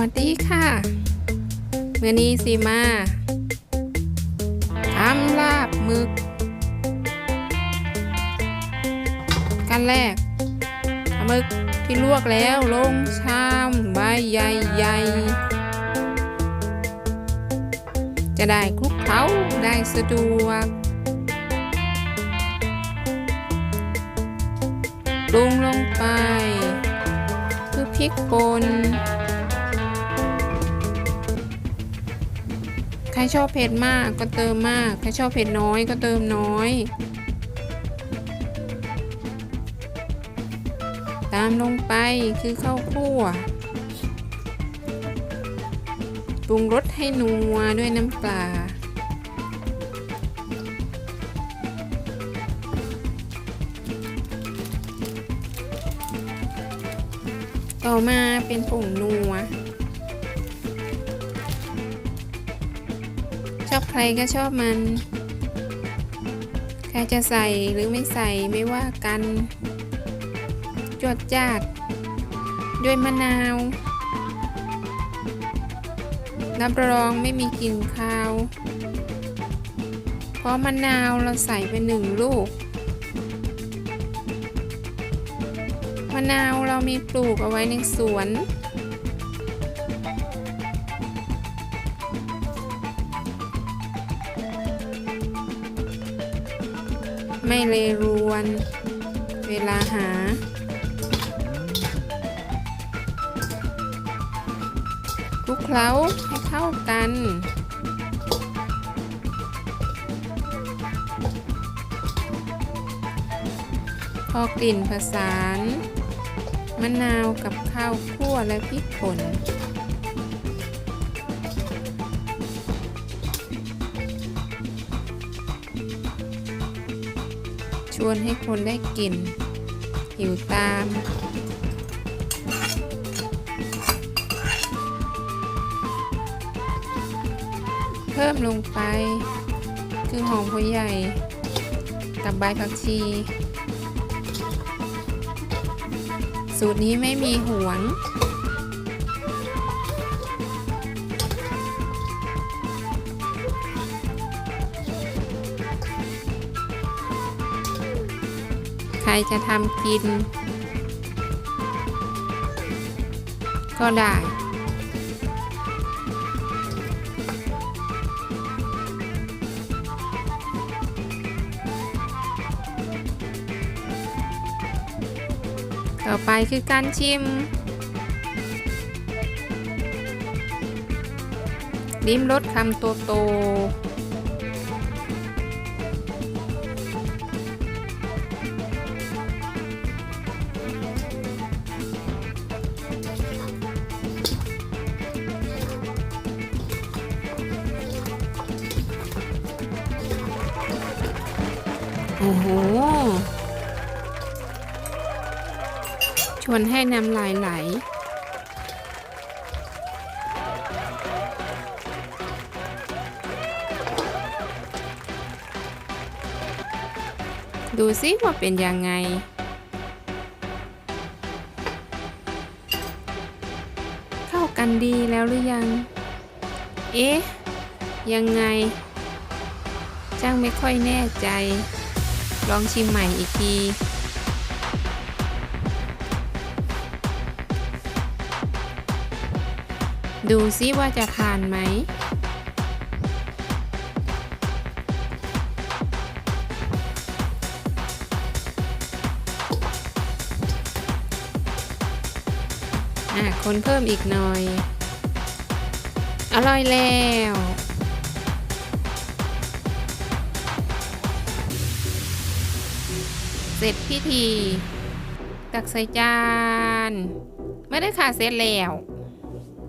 วัสดีค่ะเมื่อนี้สิมาทำลาบหมึก กันแรกหมึกที่ลวกแล้วลงชามใบใหญ่ๆ จะได้คลุกเคล้าได้สะดวกปรุงลงไปคือพริกป่น ใครชอบเผ็ดมากก็เติมมาก ใครชอบเผ็ดน้อยก็เติมน้อย ตามลงไปคือข้าวคั่ว ปรุงรสให้นัวด้วยน้ำปลา ต่อมาเป็นผงนัว อบใครก็ชอบมัน ใครจะใส่หรือไม่ใส่ไม่ว่ากัน จวดจาด ด้วยมะนาวรับรองไม่มีกลิ่นคาว เพราะมะนาวเราใส่ไปหนึ่งลูก มะนาวเรามีปลูกเอาไว้ในสวน ไม่เลรวน เวลาหา คลุกเคล้าให้เข้ากันพอกลิ่นผสาน มะนาวกับข้าวคั่วและพริกป่น ชวนให้คนได้กลิ่น หิวตาม เพิ่มลงไป คือหอมหัวใหญ่กับใบผักชี สูตรนี้ไม่มีหวง ใครจะทำกิน ก็ได้ ต่อไปคือการชิมลิ้มรสคำโตโต โอ้โห ชวนให้น้ำลายไหล ดูซิว่าเป็นยังไงเข้ากันดีแล้วหรือยัง เอ๊ะ ยังไง จ้างไม่ค่อยแน่ใจ ลองชิมใหม่อีกที ดูซิว่าจะผ่านไหม อะ คนเพิ่มอีกหน่อย อร่อยแล้ว เสร็จพิธี ตักใส่จาน ไม่ได้ค่ะเสร็จแล้ว